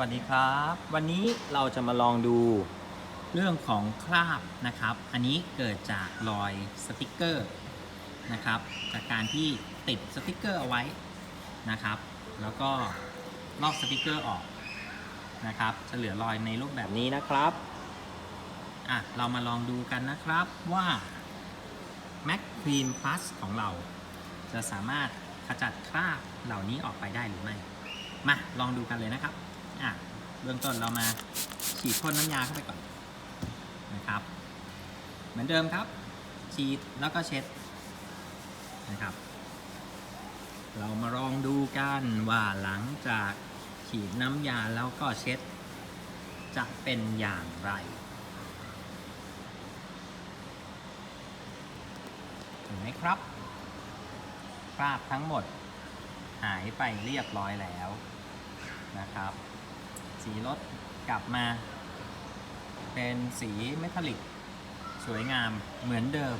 วัสดีครับ วันนี้เราจะมาลองดูเรื่องของคราบนะครับ อันนี้เกิดจากรอยสติกเกอร์นะครับ จากการที่ติดสติกเกอร์เอาไว้นะครับ แล้วก็ลอกสติกเกอร์ออกนะครับ จะเหลือรอยในรูปแบบนี้นะครับอะเรามาลองดูกันนะครับว่า Mac Clean Plus ของเรา จะสามารถขจัดคราบเหล่านี้ออกไปได้หรือไม่ มาลองดูกันเลยนะครับ อะเบื้องต้นเรามาฉีดพ่นน้ำยาเข้าไปก่อนนะครับ เหมือนเดิมครับ ฉีดแล้วก็เช็ดนะครับ เรามาลองดูกันว่าหลังจากฉีดน้ำยาแล้วก็เช็ด จะเป็นอย่างไรเห็นไหมครับคราบทั้งหมดหายไปเรียบร้อยแล้วนะครับ สีรถกลับมา เป็นสีเมทัลลิกสวยงามเหมือนเดิม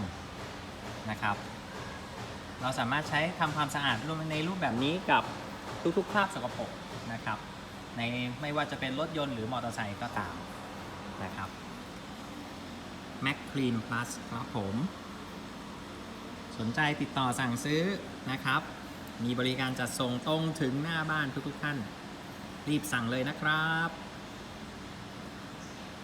นะครับ เราสามารถใช้ทำความสะอาดในรูปแบบนี้กับทุกๆคราบสกปรกนะครับในไม่ว่าจะเป็นรถยนต์หรือมอเตอร์ไซค์ก็ตามนะครับ Mac Clean Plus ครับผม สนใจติดต่อสั่งซื้อนะครับ มีบริการจัดส่งตรงถึงหน้าบ้านทุกๆท่าน รีบสั่งเลยนะครับ